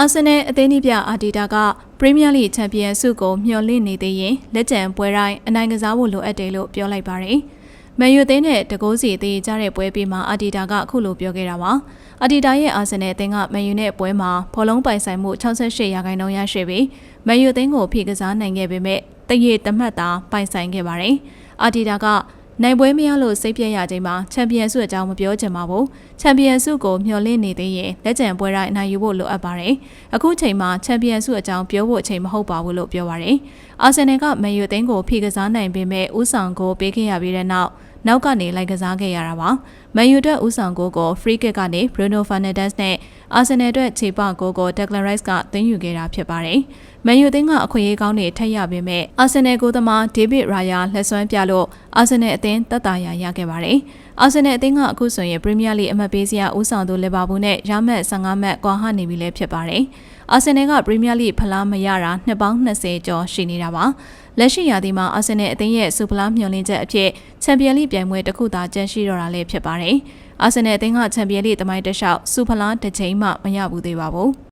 အာဆင်နယ်အသင်းပြအာဒီတာကပရီးမီးယားလိချန်ပီယံဆုကိုမျှော်လင့်နေသေးရင်လက်ကျန်ပွဲတိုင်းအနိုင်ကစားဖို့လိုအပ်တယ်လို့ပြောလိုက်ပါတယ်။မန်ယူအသင်းနဲ့တကိုးစီသေးကြတဲ့ပွဲပြီးမှာအာဒီတာကအခုလိုပြောခဲ့တာပါ။အာဒီတာရဲ့အာဆင်နယ်အသင်းကမန်ယူနဲ့ပွဲမှာဘောလုံးပိုင်ဆိုင်မှု68ရာခိုင်နှုန်းရရှိပြီးမန်ယူအသင်းကိုဖိကစားနိုင်ခဲ့ပေမဲ့တရေတမတ်တာပိုင်ဆိုင်ခဲ့ပါတယ်။အာဒီတာက နိုင်ပွဲမရလို့စိတ်ပြည့်ရချိန်မှာချန်ပီယံဆုအကြောင်းမပြောချင်ပါဘူးချန်ပီယံဆုကိုမျှော်လင့်နေသေးရင်လက်ကျန်ပွဲတိုင်းအနိုင်ယူဖို့လိုအပ်ပါတယ်အခုချိန်မှာချန်ပီယံဆုအကြောင်းပြောဖို့အချိန်မဟုတ်ပါဘူးလို့ပြောပါတယ်အာဆင်နယ်ကမန်ယူအသင်းကိုဖိကစားနိုင်ပေမဲ့ဥဆောင်ကိုပေးခဲ့ရပြီးတဲ့နောက်နောက်ကနေလိုက်ကစားခဲ့ရတာပါမန်ယူအတွက်ဥဆောင်ကိုကို free kick ကနေ Bruno Fernandes နဲ့ အာဆင်နယ်အတွက်ခြေပကိုကို Declan Rice ကသင်းယူခဲ့တာဖြစ်ပါတယ်မန်ယူအသင်းကအခွင့်အရေးကောင်းတွေထပ်ရပေမဲ့အာဆင်နယ်ကိုသမားဒေးဗစ်ရာယာလက်စွမ်းပြလို့အာဆင်နယ်အသင်းတက်တာရရခဲ့ပါတယ်အာဆင်နယ်အသင်းကအခုဆိုရင်ပရီးမီးယားလိအမှတ်ပေးစရာဦးဆောင်သူလီဗာပူးနဲ့ရမတ်15မှတ်ကွာဟနေပြီလည်းဖြစ်ပါတယ် အာဆင်နယ်ကပရီးမီးယားလိဖလားမရတာနှစ်ပေါင်း20ကျော်ရှိနေတာပါလက်ရှိရာသီမှာအာဆင်နယ်အသင်းရဲ့စူပလာမျှော်လင့်ချက်အဖြစ်ချန်ပီယံလိပြိုင်ပွဲတစ်ခုသာကျန်ရှိတော့တာလည်းဖြစ်ပါတယ်အာဆင်နယ်အသင်းကချန်ပီယံလိသမိုင်းတစ်လျှောက်စူပလာတစ်ချိန်မှမရဘူးသေးပါဘူး